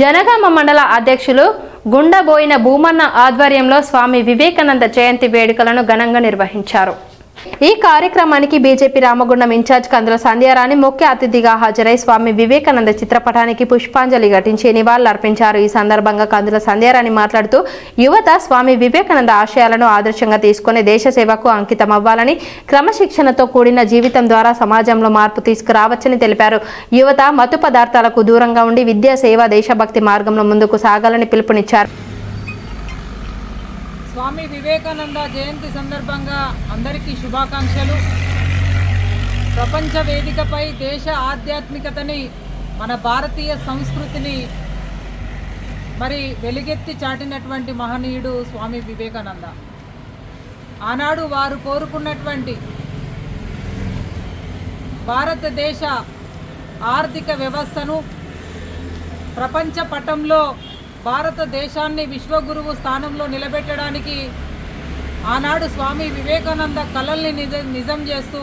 జనగామ మండల అధ్యక్షులు గుండబోయిన భూమన్న ఆధ్వర్యంలో స్వామి వివేకానంద జయంతి వేడుకలను ఘనంగా నిర్వహించారు. ఈ కార్యక్రమానికి బీజేపీ రామగుండం ఇన్ఛార్జ్ కందుల సంధ్యారాణి ముఖ్య అతిథిగా హాజరై స్వామి వివేకానంద చిత్రపటానికి పుష్పాంజలి ఘటించి నివాళులర్పించారు. ఈ సందర్భంగా కందుల సంధ్యారాణి మాట్లాడుతూ యువత స్వామి వివేకానంద ఆశయాలను ఆదర్శంగా తీసుకుని దేశ సేవకు అంకితమవ్వాలని క్రమశిక్షణతో కూడిన జీవితం ద్వారా సమాజంలో మార్పు తీసుకురావచ్చని తెలిపారు. యువత మత్తు పదార్థాలకు దూరంగా ఉండి విద్యా సేవ దేశభక్తి మార్గంలో ముందుకు సాగాలని పిలుపునిచ్చారు. స్వామి వివేకానంద జయంతి సందర్భంగా అందరికీ శుభాకాంక్షలు. ప్రపంచ వేదికపై దేశ ఆధ్యాత్మికతని మన భారతీయ సంస్కృతిని మరి వెలుగెత్తి చాటినటువంటి మహనీయుడు స్వామి వివేకానంద. ఆనాడు వారు కోరుకున్నటువంటి భారతదేశ ఆర్థిక వ్యవస్థను ప్రపంచ పటంలో భారతదేశాన్ని విశ్వగురువు స్థానంలో నిలబెట్టడానికి ఆనాడు స్వామి వివేకానంద కళల్ని నిజ నిజం చేస్తూ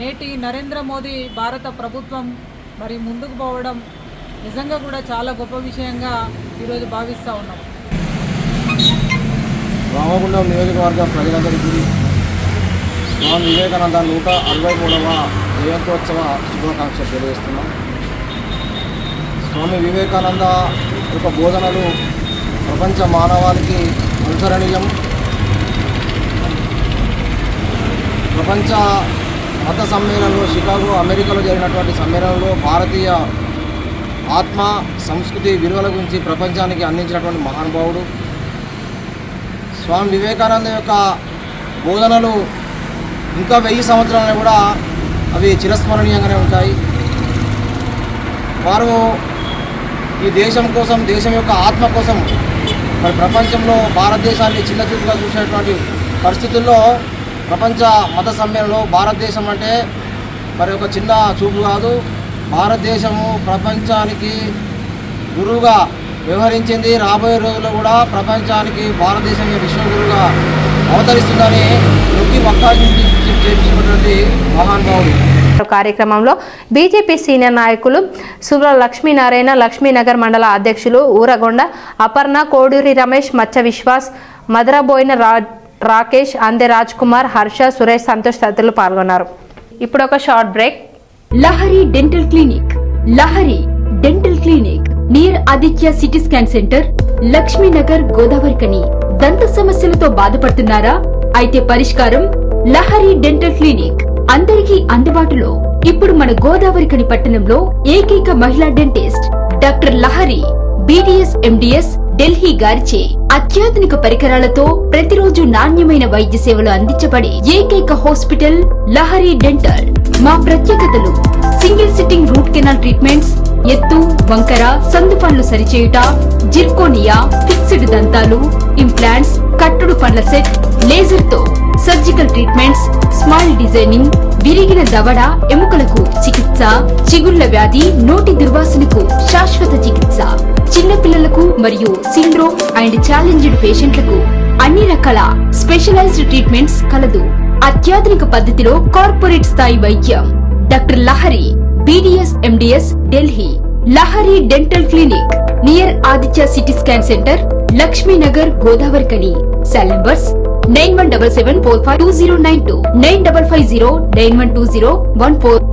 నేటి నరేంద్ర మోదీ భారత ప్రభుత్వం మరి ముందుకు పోవడం నిజంగా కూడా చాలా గొప్ప విషయంగా ఈరోజు భావిస్తూ ఉన్నాం. రామగుండం నియోజకవర్గ ప్రజలందరికీ స్వామి వివేకానంద నూట అరవై మూడవ జయంతోత్సవ శుభాకాంక్షలు తెలియజేస్తున్నాం. స్వామి వివేకానంద యొక్క బోధనలు ప్రపంచ మానవాళికి అనుసరణీయం. ప్రపంచ మత సమ్మేళనంలో షికాగో అమెరికాలో జరిగినటువంటి సమ్మేళనంలో భారతీయ ఆత్మ సంస్కృతి విలువల గురించి ప్రపంచానికి అందించినటువంటి మహానుభావుడు. స్వామి వివేకానంద యొక్క బోధనలు ఇంకా వెయ్యి సంవత్సరాలు కూడా అవి చిరస్మరణీయంగానే ఉంటాయి. వారు ఈ దేశం కోసం దేశం యొక్క ఆత్మ కోసం మరి ప్రపంచంలో భారతదేశాన్ని చిన్న చూపుగా చూసేటువంటి పరిస్థితుల్లో ప్రపంచ మత సమ్మేళనలో భారతదేశం అంటే మరి ఒక చిన్న చూపు కాదు. భారతదేశము ప్రపంచానికి గురువుగా వ్యవహరించింది. రాబోయే రోజుల్లో కూడా ప్రపంచానికి భారతదేశం విశ్వగురువుగా అవతరిస్తుందని నొక్కి ఒక్క చేసినటువంటి మహానుభావుడు. కార్యక్రమంలో బీజేపీ సీనియర్ నాయకులు సుబ్ర లక్ష్మీనారాయణ లక్ష్మీనగర్ మండల అధ్యక్షులు ఊరగొండ అపర్ణ కోడూరి రమేష్ మచ్చ విశ్వాస్ మదరబోయిన రాకేష్ అందే రాజ్ కుమార్ హర్ష సురేష్ సంతోష్ తదితరులు పాల్గొన్నారు. ఇప్పుడు ఒక short break. Lahari dental clinic. Lahari dental clinic. Near Aditya city scan centre. Lakshminagar Godavarikhani దంత సమస్యలతో బాధపడుతున్నారా? అయితే పరిష్కారం లహరి డెంటల్ క్లినిక్. అందరికీ అందుబాటులో ఇప్పుడు మన గోదావరికని పట్టణంలో ఏకైక మహిళా dentist doctor Lahari BDS MDS Delhi గారిచే అత్యాధునిక పరికరాలతో ప్రతిరోజు నాణ్యమైన వైద్య సేవలు అందించబడే ఏకైక హాస్పిటల్ లహరి డెంటల్. మా ప్రత్యేకతలు single sitting root canal treatments ఎత్తు వంకర సందు పనులు సరిచేయుట జిర్కోనియా ఫిక్స్డ్ దంతాలు ఇంప్లాంట్స్ కట్టుడు పండ్ల సెట్ లేజర్తో సర్జికల్ ట్రీట్మెంట్స్ స్మైల్ డిజైనింగ్ విరిగిన దవడ ఎముకలకు చికిత్స చిగుళ్ళ వ్యాధి నోటి దుర్వాసనకు శాశ్వత చికిత్స. చిన్నపిల్లలకు మరియు సిండ్రోమ్ అండ్ ఛాలెంజ్డ్ పేషెంట్లకు అన్ని రకాల స్పెషలైజ్డ్ ట్రీట్మెంట్స్ కలదు. అత్యాధునిక పద్ధతిలో కార్పొరేట్ స్థాయి వైద్యం. Doctor Lahari BDS MDS Delhi. Lahari dental clinic near Aditya city scan centre Lakshminagar Godavarikhani. Cell numbers nine one double seven four five two zero nine two nine double five zero nine one two zero one four.